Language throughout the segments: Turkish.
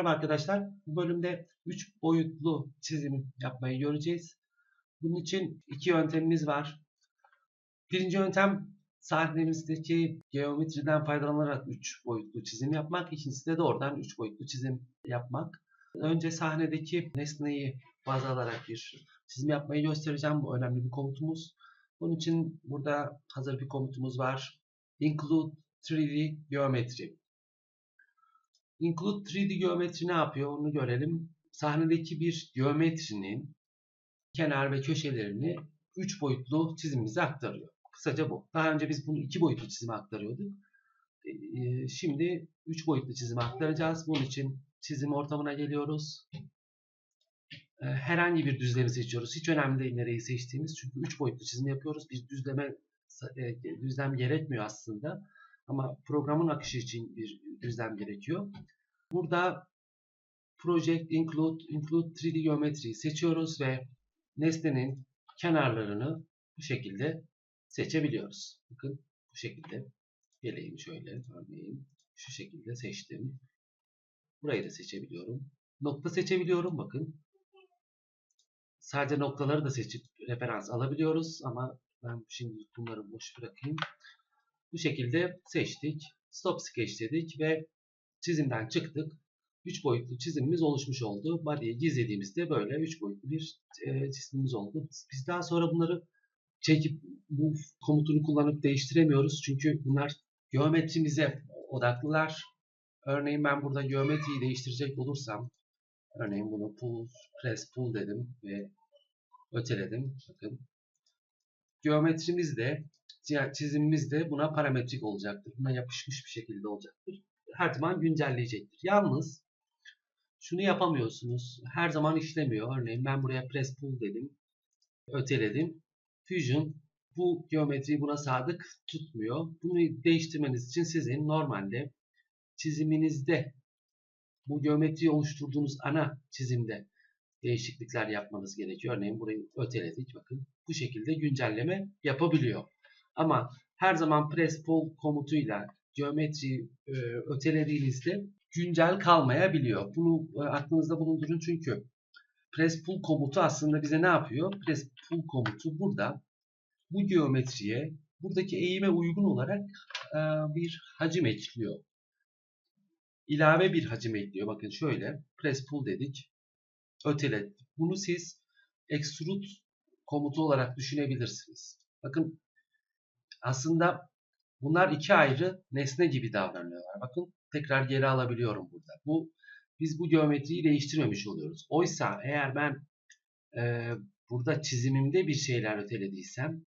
Merhaba arkadaşlar. Bu bölümde 3 boyutlu çizim yapmayı göreceğiz. Bunun için iki yöntemimiz var. Birinci yöntem sahnemizdeki geometriden faydalanarak 3 boyutlu çizim yapmak. İkincisi de doğrudan 3 boyutlu çizim yapmak. Önce sahnedeki nesneyi baz alarak bir çizim yapmayı göstereceğim. Bu önemli bir komutumuz. Bunun için burada hazır bir komutumuz var. Include 3D Geometry. Include 3D geometri ne yapıyor onu görelim. Sahnedeki bir geometrinin kenar ve köşelerini 3 boyutlu çizimimize aktarıyor. Kısaca bu. Daha önce biz bunu 2 boyutlu çizime aktarıyorduk. Ee, Şimdi 3 boyutlu çizime aktaracağız. Bunun için çizim ortamına geliyoruz. Ee, Herhangi bir düzlemi seçiyoruz. Hiç önemli değil nereyi seçtiğimiz. Çünkü 3 boyutlu çizim yapıyoruz. Bir düzleme e, düzlem gerekmiyor aslında. Ama programın akışı için bir düzlem gerekiyor. Burada Project Include, Include 3D Geometry seçiyoruz ve nesnenin kenarlarını bu şekilde seçebiliyoruz. Bakın bu şekilde. Geleyim şöyle örneğin. Şu şekilde seçtim. Burayı da seçebiliyorum. Nokta seçebiliyorum bakın. Sadece noktaları da seçip referans alabiliyoruz ama ben şimdi bunları boş bırakayım. Bu şekilde seçtik. Stop sketch dedik ve çizimden çıktık. 3 boyutlu çizimimiz oluşmuş oldu. Body'yi gizlediğimizde böyle 3 boyutlu bir e, çizimimiz oldu. Biz daha sonra bunları çekip bu komutunu kullanıp değiştiremiyoruz. Çünkü bunlar geometrimize odaklılar. Örneğin ben burada geometriyi değiştirecek olursam örneğin bunu pull, press, pull dedim ve öteledim. Bakın. Geometrimiz de çizimimiz de buna parametrik olacaktır. Buna yapışmış bir şekilde olacaktır. Her zaman güncelleyecektir. Yalnız şunu yapamıyorsunuz. Her zaman işlemiyor. Örneğin ben buraya press pull dedim. Öteledim. Fusion bu geometriyi buna sadık tutmuyor. Bunu değiştirmeniz için sizin normalde çiziminizde bu geometriyi oluşturduğunuz ana çizimde değişiklikler yapmanız gerekiyor. Örneğin burayı öteledik. Bakın bu şekilde güncelleme yapabiliyor. Ama her zaman press pull komutuyla geometri e, ötelediğinizde güncel kalmayabiliyor. Bunu e, aklınızda bulundurun çünkü press pull komutu aslında bize ne yapıyor? Press pull komutu burada bu geometriye buradaki eğime uygun olarak e, bir hacim ekliyor. İlave bir hacim ekliyor. Bakın şöyle press pull dedik. Ötelet. Bunu siz extrude komutu olarak düşünebilirsiniz. Bakın aslında bunlar iki ayrı nesne gibi davranıyorlar. Bakın tekrar geri alabiliyorum burada. Bu biz bu geometriyi değiştirmemiş oluyoruz. Oysa eğer ben e, burada çizimimde bir şeyler ötelediysem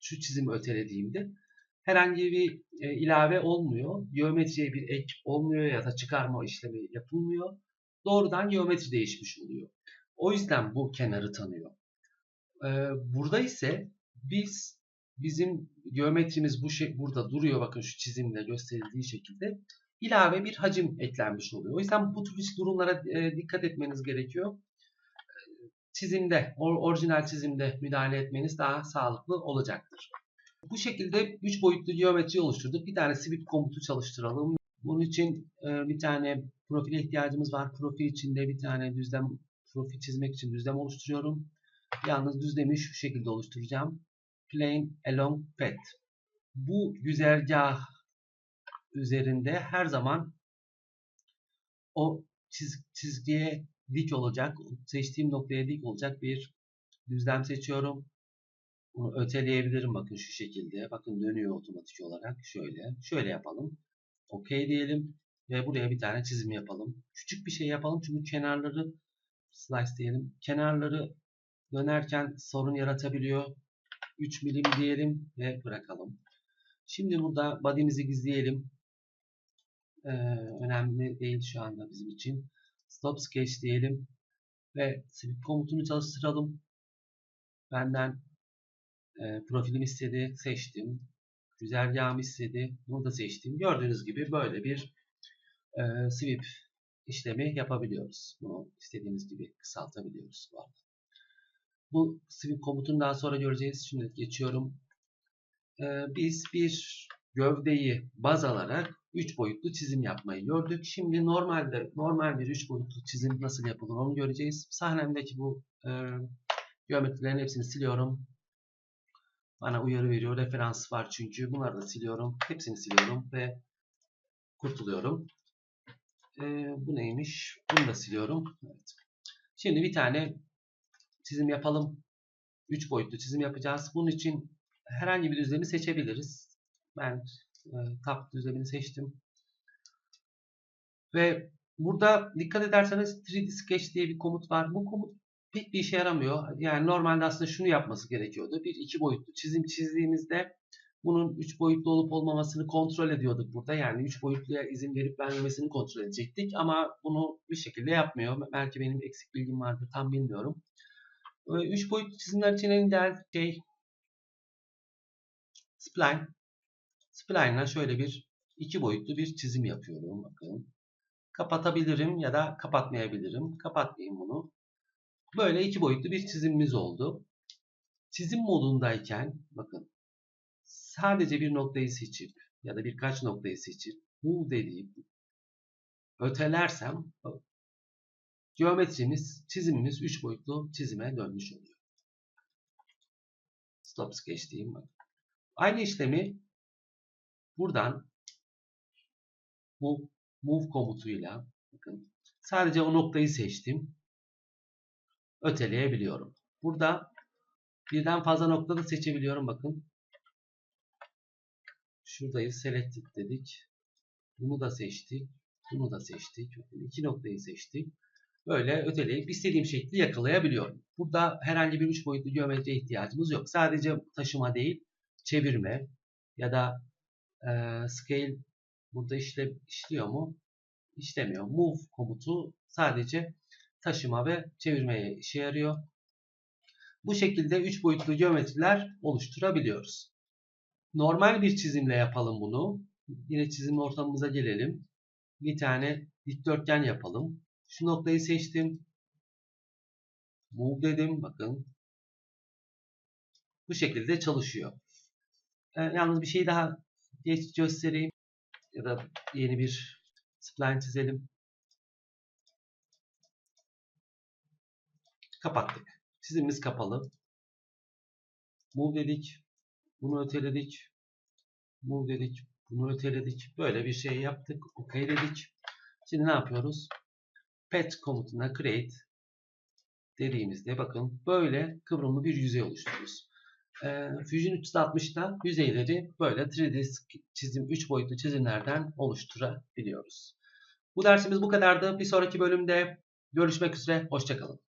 şu çizimi ötelediğimde herhangi bir e, ilave olmuyor. Geometriye bir ek olmuyor ya da çıkarma işlemi yapılmıyor. Doğrudan geometri değişmiş oluyor. O yüzden bu kenarı tanıyor. E, burada ise biz bizim geometrimiz bu şey burada duruyor bakın şu çizimde gösterildiği şekilde ilave bir hacim eklenmiş oluyor. O yüzden bu tür durumlara e, dikkat etmeniz gerekiyor. Çizimde, or, orijinal çizimde müdahale etmeniz daha sağlıklı olacaktır. Bu şekilde 3 boyutlu geometri oluşturduk. Bir tane sweep komutu çalıştıralım. Bunun için e, bir tane profile ihtiyacımız var. Profil içinde bir tane düzlem profil çizmek için düzlem oluşturuyorum. Yalnız düzlemi şu şekilde oluşturacağım. Plane along path. Bu güzergah üzerinde her zaman o çiz, çizgiye dik olacak, seçtiğim noktaya dik olacak bir düzlem seçiyorum. Bunu öteleyebilirim bakın şu şekilde. Bakın dönüyor otomatik olarak. Şöyle. Şöyle yapalım. OK diyelim. Ve buraya bir tane çizim yapalım. Küçük bir şey yapalım. Çünkü kenarları slice diyelim. Kenarları dönerken sorun yaratabiliyor. 3 milim diyelim ve bırakalım. Şimdi burada body'mizi gizleyelim. Ee, önemli değil şu anda bizim için. Stop sketch diyelim. Ve sweep komutunu çalıştıralım. Benden e, profilim istedi. Seçtim. Güzergahımı istedi. Bunu da seçtim. Gördüğünüz gibi böyle bir e, sweep işlemi yapabiliyoruz. Bunu istediğimiz gibi kısaltabiliyoruz. Bu. Bu sweep komutunu daha sonra göreceğiz. Şimdi geçiyorum. Ee, biz bir gövdeyi baz alarak 3 boyutlu çizim yapmayı gördük. Şimdi normalde normal bir 3 boyutlu çizim nasıl yapılır onu göreceğiz. Sahnemdeki bu e, geometrilerin hepsini siliyorum. Bana uyarı veriyor. Referans var çünkü. Bunları da siliyorum. Hepsini siliyorum ve kurtuluyorum. E, bu neymiş? Bunu da siliyorum. Evet. Şimdi bir tane çizim yapalım. 3 boyutlu çizim yapacağız. Bunun için herhangi bir düzlemi seçebiliriz. Ben e, tab düzlemini seçtim. Ve burada dikkat ederseniz 3D Sketch diye bir komut var. Bu komut pek bir işe yaramıyor. Yani normalde aslında şunu yapması gerekiyordu. Bir iki boyutlu çizim çizdiğimizde bunun 3 boyutlu olup olmamasını kontrol ediyorduk burada. Yani 3 boyutluya izin verip vermemesini kontrol edecektik. Ama bunu bir şekilde yapmıyor. Belki benim eksik bilgim vardır tam bilmiyorum. 3 boyutlu çizimler için en ideal şey spline. Spline'la şöyle bir iki boyutlu bir çizim yapıyorum. Bakın. Kapatabilirim ya da kapatmayabilirim. Kapatmayayım bunu. Böyle iki boyutlu bir çizimimiz oldu. Çizim modundayken bakın sadece bir noktayı seçip ya da birkaç noktayı seçip move dediğim ötelersem geometrimiz, çizimimiz 3 boyutlu çizime dönmüş oluyor. Stop sketch diyeyim. Aynı işlemi buradan bu move komutuyla bakın sadece o noktayı seçtim. Öteleyebiliyorum. Burada birden fazla nokta da seçebiliyorum bakın. Şuradayız selected dedik. Bunu da seçtik. Bunu da seçtik. İki noktayı seçtik. Böyle öteleyip istediğim şekli yakalayabiliyorum. Burada herhangi bir üç boyutlu geometriye ihtiyacımız yok. Sadece taşıma değil, çevirme ya da e, scale burada işte işliyor mu? İşlemiyor. Move komutu sadece taşıma ve çevirmeye işe yarıyor. Bu şekilde 3 boyutlu geometriler oluşturabiliyoruz. Normal bir çizimle yapalım bunu. Yine çizim ortamımıza gelelim. Bir tane dikdörtgen yapalım. Şu noktayı seçtim. Move dedim. Bakın. Bu şekilde çalışıyor. E, yalnız bir şey daha geç göstereyim. Ya da yeni bir spline çizelim. Kapattık. Çizimimiz kapalı. Move dedik. Bunu öteledik. Move dedik. Bunu öteledik. Böyle bir şey yaptık. OK dedik. Şimdi ne yapıyoruz? Pet komutuna create dediğimizde bakın böyle kıvrımlı bir yüzey oluşturuyoruz. Ee, Fusion 360'da yüzeyleri böyle 3D çizim, 3 boyutlu çizimlerden oluşturabiliyoruz. Bu dersimiz bu kadardı. Bir sonraki bölümde görüşmek üzere. Hoşçakalın.